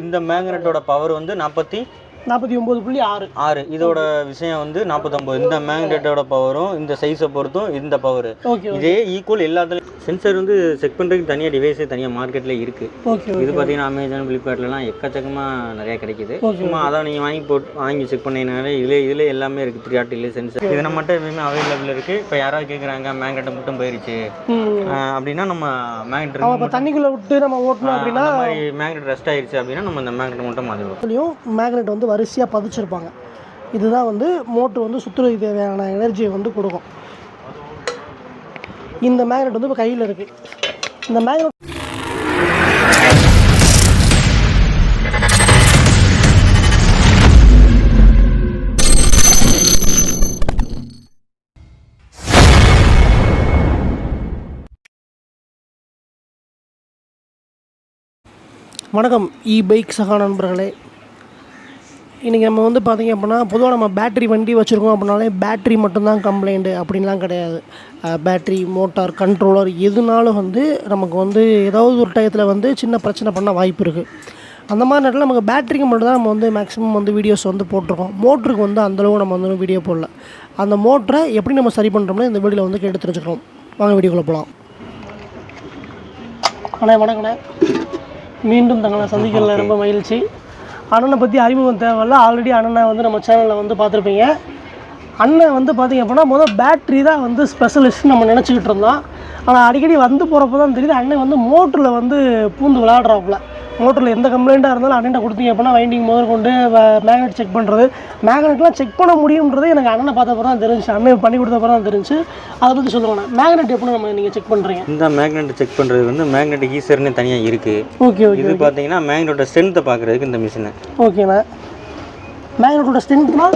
இந்த மேக்னெட்டோட பவர் வந்து நாற்பத்தி நாற்பத்தி ஒம்பது புள்ளி ஆறு. ஆறு. இதோட விஷயம் வந்து நாற்பத்தொம்பது. இந்த மேக்னெட்டோட பவரும் இந்த சைஸை பொறுத்தும் இந்த பவர் இதே ஈக்குவல் எல்லாத்துலையும் சென்சர் வந்து செக் பண்ணுறதுக்கு தனியாக டிவைஸே தனியாக மார்க்கெட்டில் இருக்குது ஓகே இது பார்த்தீங்கன்னா அமேசான் ஃப்ளிப்கார்ட்லலாம் எக்கச்சக்கமாக நிறையா கிடைக்குது. சும்மா அதான் நீங்கள் வாங்கி போட்டு வாங்கி செக் பண்ணீங்கனாலே இதில் இதில் எல்லாமே இருக்குது த்ரீ ஆர்டிலே சென்சர் இது நம்மகிட்ட எப்பயுமே அவைலபிள் இருக்குது இப்போ யாராவது கேட்குறாங்க மேக்னெட்டை மட்டும் போயிருச்சு. அப்படின்னா நம்ம மேக்னெட் தண்ணிக்குள்ளே விட்டு நம்ம ஓட்டணும் அப்படின்னா மேக்னெட் ரெஸ்ட் ஆயிருச்சு அப்படின்னா நம்ம இந்த மேக்னெட் மட்டும் மாற்றிடுவோம் மேக்னெட் வந்து வரிசையாக பதிச்சிருப்பாங்க. இதுதான் வந்து மோட்ரு வந்து சுற்றுறதுக்கு தேவையான எனர்ஜியை வந்து கொடுக்கும். இந்த மேக்னெட் வந்து இப்போ கையில் இருக்குது இந்த மேக்னெட் வணக்கம். இ பைக் சகா நண்பர்களே இன்றைக்கி நம்ம வந்து பார்த்திங்க அப்படின்னா பொதுவாக நம்ம பேட்டரி வண்டி வச்சுருக்கோம் அப்படின்னாலே பேட்டரி மட்டும்தான் கம்ப்ளைண்ட்டு அப்படின்லாம் கிடையாது. பேட்டரி மோட்டார் கண்ட்ரோலர் எதுனாலும் வந்து நமக்கு வந்து ஏதாவது ஒரு டயத்தில் வந்து சின்ன பிரச்சனை பண்ண வாய்ப்பு இருக்குது அந்த மாதிரி நேரத்தில் நமக்கு பேட்டரிக்கு மட்டும் தான் நம்ம வந்து மேக்ஸிமம் வந்து வீடியோஸ் வந்து போட்டிருக்கோம். மோட்டருக்கு வந்து அந்தளவு நம்ம வந்து வீடியோ போடல. அந்த மோட்டரை எப்படி நம்ம சரி பண்ணுறோம்னா இந்த வீடியோவில் வந்து கேட்டு தெரிஞ்சுக்கிறோம். வாங்க வீடியோக்குள்ளே போகலாம் அண்ணா வணக்கண்ணே. மீண்டும் தங்களை சந்திக்கல ரொம்ப மகிழ்ச்சி. அண்ணனை பற்றி அறிமுகம் தேவையில்ல. ஆல்ரெடி அண்ணனை வந்து நம்ம சேனலில் வந்து பார்த்துருப்பீங்க. அண்ணன் வந்து பார்த்திங்க அப்படின்னா முதல் பேட்ரி தான் வந்து ஸ்பெஷலிஸ்ட் நம்ம நினச்சிக்கிட்டு இருந்தோம். ஆனால் அடிக்கடி வந்து போகிறப்ப தான் தெரியுது அண்ணன் வந்து மோட்டரில் வந்து பூந்து விளையாடுறாப்புல. மோட்டரில் எந்த கம்ப்ளைண்ட்டாக இருந்தாலும் அண்ணன் கொடுத்தீங்க அப்படின்னா வைண்டிங் முதல் கொண்டு மேக்னெட் செக் பண்ணுறது மேக்னெட்லாம் செக் பண்ண முடியுன்றது எனக்கு அண்ணனை பார்த்தப்ப தான் தெரிஞ்சு அண்ணன் பண்ணி கொடுத்தப்ப தான் தெரிஞ்சு அதை பற்றி சொல்லுவாங்க மேக்னெட் எப்படி நம்ம நீங்கள் செக் பண்ணுறீங்க இந்த மேக்னெட் செக் பண்ணுறது வந்து மேக்னெட் ஈஸர்னு தனியாக இருக்குது ஓகே ஓகே இது பார்த்தீங்கன்னா மேக்னெட்டோட ஸ்ட்ரென்த்தை பார்க்குறதுக்கு இந்த மிஷினு ஓகேண்ணா மேக்னெட்டோட ஸ்ட்ரென்த்னா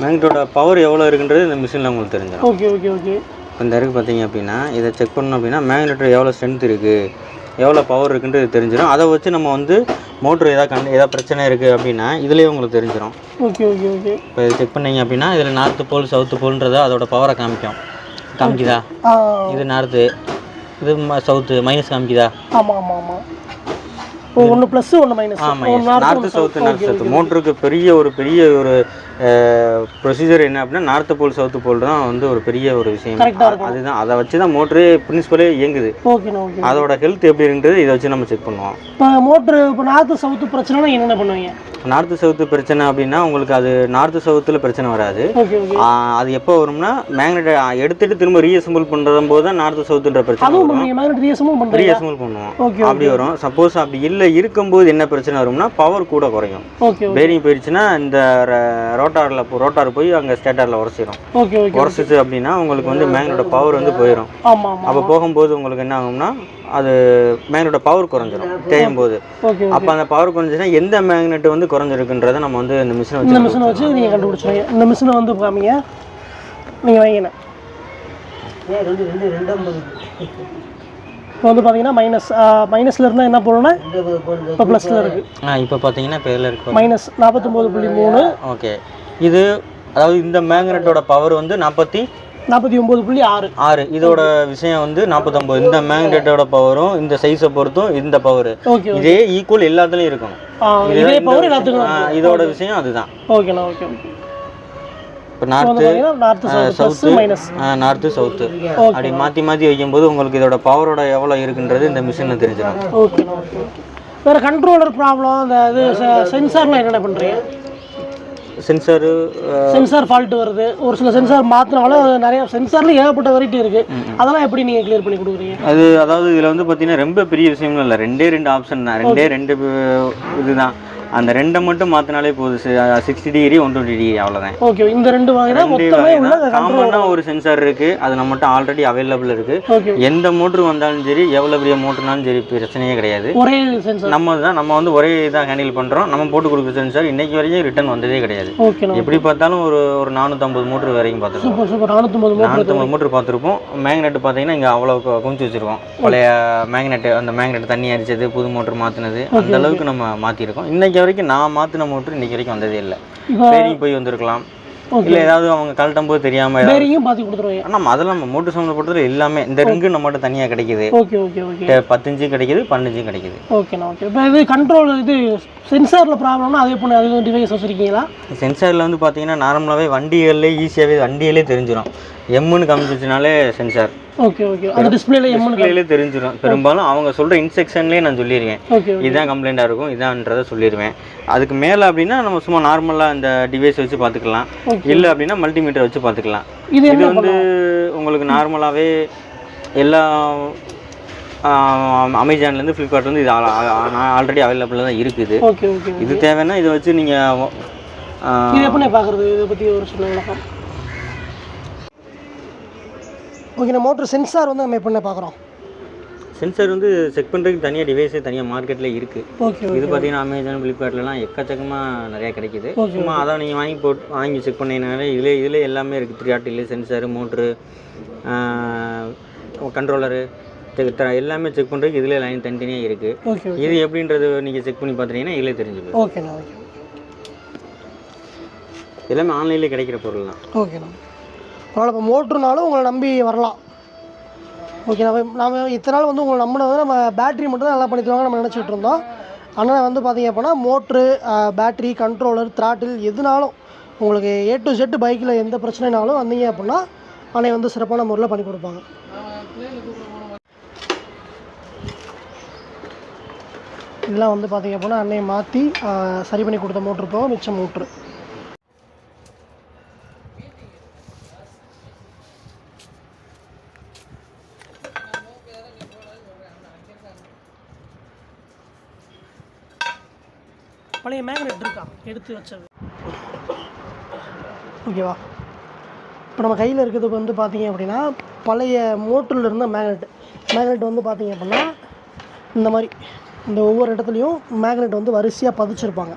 மேக்னெட்டோட பவர் எவ்வளோ இருக்குன்றது இந்த மிஷினில் உங்களுக்கு தெரிஞ்சிடும். ஓகே ஓகே ஓகே இப்போ இந்த இருக்கு பார்த்தீங்க அப்படின்னா இதை செக் பண்ணோம் அப்படின்னா மேக்னெட்டோட எவ்வளோ ஸ்ட்ரென்த் இருக்குது எவ்வளோ பவர் இருக்குன்றது தெரிஞ்சிடும் அதை வச்சு நம்ம வந்து மோட்ரு எதாவது கண்டு ஏதாவது பிரச்சனை இருக்குது அப்படின்னா இதுலேயே உங்களுக்கு தெரிஞ்சிடும் ஓகே ஓகே ஓகே இப்போ இது செக் பண்ணீங்க அப்படின்னா இதில் நார்த்து போல் சவுத்து போல்ன்றத அதோட பவரை காமிக்கும். காமிக்குதா? இது நார்த்து இது சவுத்து மைனஸ் காமிக்குதா? ஆமாம் ஆமாம் ஆமாம் ஒன்று ப்ளஸ் ஒன்று மைனஸ் ஆமாம் நார்த்து சவுத்து நார்த்து சவுத்து மோட்டருக்கு பெரிய ஒரு பெரிய ஒரு ப்ரொசீஜர் என்ன அப்படின்னா நார்த்து போல் சவுத்து போல் தான் வந்து ஒரு பெரிய ஒரு விஷயம். அதுதான். அதை வச்சு தான் மோட்ரு பிரின்சிபலே இயங்குது. அதோட ஹெல்த் எப்படி இருக்குன்றது இதை வச்சு நம்ம செக் பண்ணுவோம். இப்போ மோட்ரு இப்போ நார்த்து சவுத்து பிரச்சனைனா என்னென்ன பண்ணுவீங்க? நார்த்து சவுத்து பிரச்சனை அப்படின்னா உங்களுக்கு அது நார்த்து சவுத்தில் பிரச்சனை வராது. அது எப்போ வரும்னா மேக்னெட் எடுத்துட்டு திரும்ப ரீஅசம்பிள் பண்ணுறது போது தான் நார்த்து சவுத்துன்ற பிரச்சனை ரீஅசம்பிள் பண்ணுவோம். அப்படி வரும். சப்போஸ் அப்படி இல்லை இருக்கும்போது என்ன பிரச்சனை வரும்னா பவர் கூட குறையும். பேரிங் போயிடுச்சுன்னா இந்த ரோட்டாரில் ரோட்டார் போய் அங்கே ஸ்டேட்டரில் உரசிடும் ஓகே ஓகே உரசிச்சு அப்படின்னா உங்களுக்கு வந்து மேக்னெட்டோட பவர் வந்து போயிடும் அப்போ போகும்போது உங்களுக்கு என்ன ஆகும்னா அது மேக்னெட்டோட பவர் குறைஞ்சிரும் தேயும் போது ஓகே அப்போ அந்த பவர் குறைஞ்சிச்சுன்னா எந்த மேக்னெட் வந்து குறைஞ்சிருக்குன்றதை நம்ம வந்து இந்த மிஷினை இந்த வச்சு மிஷினை வச்சு நீங்கள் கண்டுபிடிச்சிருவீங்க. இந்த மிஷினை வந்து காமிங்க நீங்கள் வைங்கண்ணே இப்போ வந்து பார்த்தீங்கன்னா மைனஸ் மைனஸில் இருந்தால் என்ன போடணும்னா இப்போ ப்ளஸில் இருக்குது ஆ இப்போ பார்த்தீங்கன்னா இப்போ இதில் இருக்கு? மைனஸ் நாற்பத்தொம்போது புள்ளி மூணு. ஓகே. இது அதாவது இந்த மேக்னெட்டோட பவர் வந்து நாற்பத்தி நாற்பத்தி ஒம்பது புள்ளி ஆறு. ஆறு. இதோட விஷயம் வந்து நாற்பத்தொம்பது இந்த மேக்னெட்டோட பவரும் இந்த சைஸை பொறுத்தும் இந்த பவர் இதே ஈக்குவல் எல்லாத்துலேயும் இதுதான் இதே பவர். எல்லாத்துக்கும் இதோட விஷயம் அதுதான். ஓகேண்ணா ஓகே இப்போ நார்த்து சவுத்து நார்த்து சவுத்து அப்படி மாற்றி மாற்றி வைக்கும்போது உங்களுக்கு இதோட பவரோட எவ்வளோ இருக்குன்றது இந்த மிஷினில் தெரிஞ்சிடும். ஓகே. வேறு கண்ட்ரோலர் ப்ராப்ளம் அந்த இது சென்சார்லாம் என்னென்ன பண்ணுறீங்க சென்சரு சென்சார் ஃபால்ட் வருது. ஒரு சில சென்சார் மாற்றினாலும் நிறைய சென்சார்ல ஏகப்பட்ட வெரைட்டி இருக்குது அதெல்லாம் எப்படி நீங்கள் கிளியர் பண்ணி கொடுக்குறீங்க? அது அதாவது இதில் வந்து பார்த்தீங்கன்னா ரொம்ப பெரிய விஷயங்களும் இல்லை. ரெண்டே ரெண்டு ஆப்ஷன் தான். ரெண்டே ரெண்டு இதுதான் அந்த ரெண்டை மட்டும் மாற்றினாலே போதும் sixty degree one twenty degree அவ்வளோதான் ஓகே இந்த ரெண்டு காமனாக ஒரு சென்சார் இருக்குது அது நம்மகிட்ட ஆல்ரெடி அவைலபிள் இருக்குது ஓகே எந்த மோட்ரு வந்தாலும் சரி எவ்வளோ பெரிய மோட்ருனாலும் சரி பிரச்சனையே கிடையாது. ஒரே நம்ம தான் நம்ம வந்து ஒரே இதாக ஹேண்டில் பண்ணுறோம் நம்ம போட்டு கொடுக்குற சென்சார் இன்னைக்கு வரைக்கும் ரிட்டர்ன் வந்ததே கிடையாது. எப்படி பார்த்தாலும் ஒரு ஒரு நானூற்றம்பது மோட்ரு வரைக்கும் பார்த்துருக்கோம். நானூற்றம்பது மோட்ரு பார்த்துருப்போம். மேக்னெட் பார்த்தீங்கன்னா இங்கே அவ்வளோ கு- குமிச்சு வச்சிருக்கோம். பழைய மேக்னெட் அந்த மேக்னெட் தண்ணி அடிச்சது புது மோட்ரு மாற்றினது அந்த அளவுக்கு நம்ம மாற்றிருக்கோம் இன்னைக்கு வரைக்கும் நான் மாற்றின மோட்ரு இன்னைக்கு வரைக்கும் வந்ததே இல்லை. பேரிங் போய் வந்திருக்கலாம். இல்லை ஏதாவது அவங்க கழட்டும் போது தெரியாமல் ஏதாவது பேரிங்கும் பார்த்து கொடுத்துருவீங்க. அதெல்லாம் நம்ம சம்மந்தப்பட்டது எல்லாமே இந்த ரிங்கு நம்மகிட்ட தனியாக கிடைக்குது. ஓகே ஓகே கிடைக்குது பன்னெண்டு கிடைக்குது. ஓகேண்ணா ஓகே. இப்போ இது கண்ட்ரோல் இது சென்சாரில் ப்ராப்ளம்னா அதே பண்ணி அது டிவைஸ் வச்சுருக்கீங்களா? சென்சாரில் வந்து பார்த்தீங்கன்னா நார்மலாகவே வண்டிகள்லே ஈஸியாகவே வண்டியிலே தெரிஞ்சிடும் எம்முன்னு காமிச்சிச்சுனாலே சென்சார். ஓகே ஓகே அந்த டிஸ்பிளேல டிஸ்பிளேலே தெரிஞ்சிடும் பெரும்பாலும் அவங்க சொல்கிற இன்ஸ்ட்ரக்ஷன்லேயே நான் சொல்லிடுவேன் இதுதான் கம்ப்ளைண்ட்டாக இருக்கும் இதான்றதை சொல்லிடுவேன் அதுக்கு மேலே அப்படின்னா நம்ம சும்மா நார்மலாக இந்த டிவைஸ் வச்சு பார்த்துக்கலாம் இல்லை அப்படின்னா மல்டிமீட்டர் வச்சு பார்த்துக்கலாம் இது வந்து உங்களுக்கு நார்மலாகவே எல்லா அமேசான்லேருந்து ஃப்ளிப்கார்ட்லேருந்து இது ஆல்ரெடி அவைலபிளாக தான் இருக்குது. ஓகே ஓகே இது தேவைன்னா இதை வச்சு நீங்கள் இது எப்படி பார்க்குறது? இதை பற்றி ஒரு சின்ன விளக்கம். ஓகே நம்ம மோட்டர் சென்சார் வந்து நம்ம எப்படி பார்க்குறோம்? சென்சார் வந்து செக் பண்ணுறதுக்கு தனியாக டிவைஸே தனியாக மார்க்கெட்டில் இருக்குது ஓகே இது பார்த்தீங்கன்னா அமேசான் ஃப்ளிப்கார்ட்லலாம் எக்கச்சக்கமாக நிறையா கிடைக்குது. சும்மா அதை நீங்கள் வாங்கி போட்டு வாங்கி செக் பண்ணீங்கனாலே இதில் இதில் எல்லாமே இருக்குது த்ரீ ஆட்டில் சென்சாரு மோட்ரு கண்ட்ரோலரு எல்லாமே செக் பண்ணுறதுக்கு இதில் லைன் தனித்தனியாக இருக்குது இது எப்படின்றது நீங்கள் செக் பண்ணி பார்த்துட்டீங்கன்னா இதிலே தெரிஞ்சுக்கும். ஓகேண்ணா ஓகே எல்லாமே ஆன்லைன்லேயே கிடைக்கிற பொருள் தான். ஓகேண்ணா பரவாயில்ல இப்போ மோட்ருனாலும் உங்களை நம்பி வரலாம். ஓகே நம்ம நாம இத்தனை நாள் வந்து உங்களை நம்பின வந்து நம்ம பேட்டரி மட்டும் தான் நல்லா பண்ணி தருவாங்க நம்ம நினச்சிட்டு இருந்தோம். ஆனால் வந்து பார்த்தீங்க அப்படின்னா மோட்ரு பேட்டரி கண்ட்ரோலர் த்ராட்டில் எதுனாலும் உங்களுக்கு ஏ டு செட்டு பைக்கில் எந்த பிரச்சனைனாலும் வந்தீங்க அப்படின்னா அன்னை வந்து சிறப்பான முறையில் பண்ணி கொடுப்பாங்க. இதெல்லாம் வந்து பார்த்தீங்க அப்படின்னா அன்னையை மாற்றி சரி பண்ணி கொடுத்த மோட்ரு போக மிச்சம் மோட்ரு பழைய மேக்னெட் இருக்கா? எடுத்து வச்சது. ஓகேவா இப்போ நம்ம கையில் இருக்கிறது வந்து பார்த்தீங்க அப்படின்னா பழைய மோட்டரில் இருந்த மேக்னெட் மேக்னெட் வந்து பார்த்தீங்க அப்படின்னா இந்த மாதிரி. இந்த ஒவ்வொரு இடத்துலையும் மேக்னெட் வந்து வரிசையாக பதிச்சிருப்பாங்க.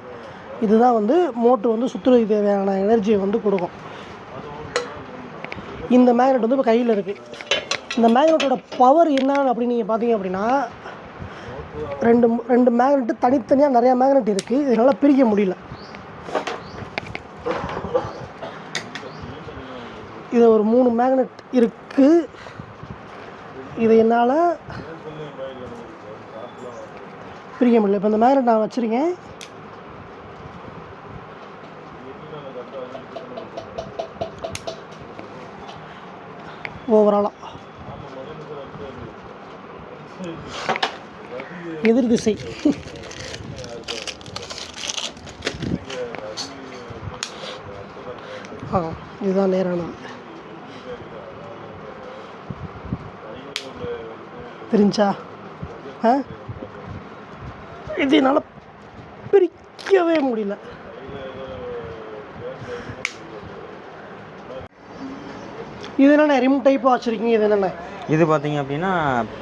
இதுதான் வந்து மோட்ரு வந்து சுற்றுறதுக்கு தேவையான எனர்ஜியை வந்து கொடுக்கும். இந்த மேக்னெட் வந்து இப்போ கையில் இருக்குது இந்த மேக்னெட்டோட பவர் என்னன்னு அப்படின்னு நீங்கள் பார்த்தீங்க அப்படின்னா ரெண்டு ரெண்டு மேக்னெட்டு தனித்தனியாக நிறையா மேக்னெட் இருக்குது இதனால் பிரிக்க முடியல. இது ஒரு மூணு மேக்னெட் இருக்குது இதை என்னால் பிரிக்க முடியல இப்போ இந்த மேக்னெட் நான் வச்சுருக்கேன். ஓவராலாக எதிர் திசை. ஆ இதுதான் நேரானது தெரிஞ்சா ஆ? இது என்னால் பிரிக்கவே முடியல. இது என்னென்ன ரிம் டைப்பாக வச்சுருக்கீங்க இது என்னென்ன இது பார்த்தீங்க அப்படின்னா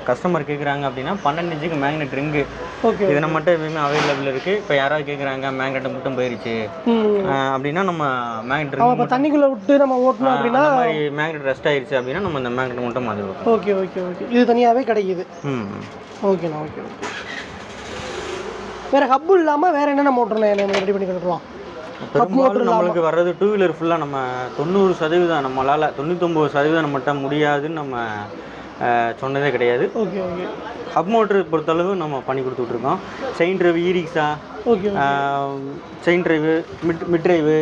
கஸ்டமர் கேட்குறாங்க அப்படின்னா பன்னெண்டு இன்ச்சுக்கு மேக்னெட் ரிங்கு ஓகே. இது நம்மகிட்ட எப்பயுமே அவைலபிள் இருக்குது இப்போ யாராவது கேட்குறாங்க மேக்னெட்டை மட்டும் போயிருச்சு. அப்படின்னா நம்ம மேக்னெட் ரிங் இப்போ தண்ணிக்குள்ளே விட்டு நம்ம ஓட்டணும் அப்படின்னா மாதிரி மேக்னெட் ரெஸ்ட் ஆயிருச்சு அப்படின்னா நம்ம இந்த மேக்னெட் மட்டும் மாற்றி ஓகே ஓகே ஓகே. இது தனியாகவே கிடைக்குது. ம். ஓகேண்ணா ஓகே ஓகே. வேறு ஹப்பு இல்லாமல் வேறு என்னென்ன மோட்டர்ண்ணா நம்ம ரெடி பண்ணி கொடுக்கலாம்? பெரும்பாலும் நம்மளுக்கு வர்றது டூ வீலர் ஃபுல்லாக நம்ம தொண்ணூறு சதவீதம் நம்மளால் தொண்ணூத்தொம்பது சதவீதம் நம்மகிட்ட முடியாதுன்னு நம்ம சொன்னதே கிடையாது. ஓகே ஓகே ஹப் மோட்டர் பொறுத்தளவு நம்ம பண்ணி கொடுத்துட்ருக்கோம் chain drive e rickshaw okay chain drive mid mid drive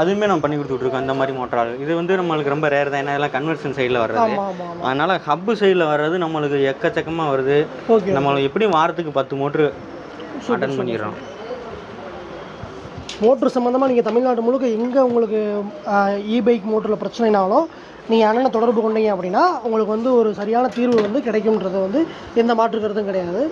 அதுவுமே நம்ம பண்ணி கொடுத்துட்ருக்கோம் அந்த மாதிரி மோட்டார் இது வந்து நம்மளுக்கு ரொம்ப ரேர் தான் ஏன்னா இதெல்லாம் கன்வர்ஷன் சைடில் வர்றது. அதனால் ஹப்பு சைடில் வர்றது நம்மளுக்கு எக்கச்சக்கமாக வருது. நம்மளுக்கு எப்படியும் வாரத்துக்கு பத்து மோட்ரு அட்டன் பண்ணிடுறோம். மோட்ரு சம்மந்தமாக நீங்கள் தமிழ்நாடு முழுக்க எங்கே உங்களுக்கு இ பைக் மோட்டரில் பிரச்சனைனாலும் நீங்கள் அண்ணனை தொடர்பு கொண்டீங்க அப்படின்னா உங்களுக்கு வந்து ஒரு சரியான தீர்வு வந்து கிடைக்கும்ன்றது வந்து எந்த மாற்று கருத்தும் கிடையாது.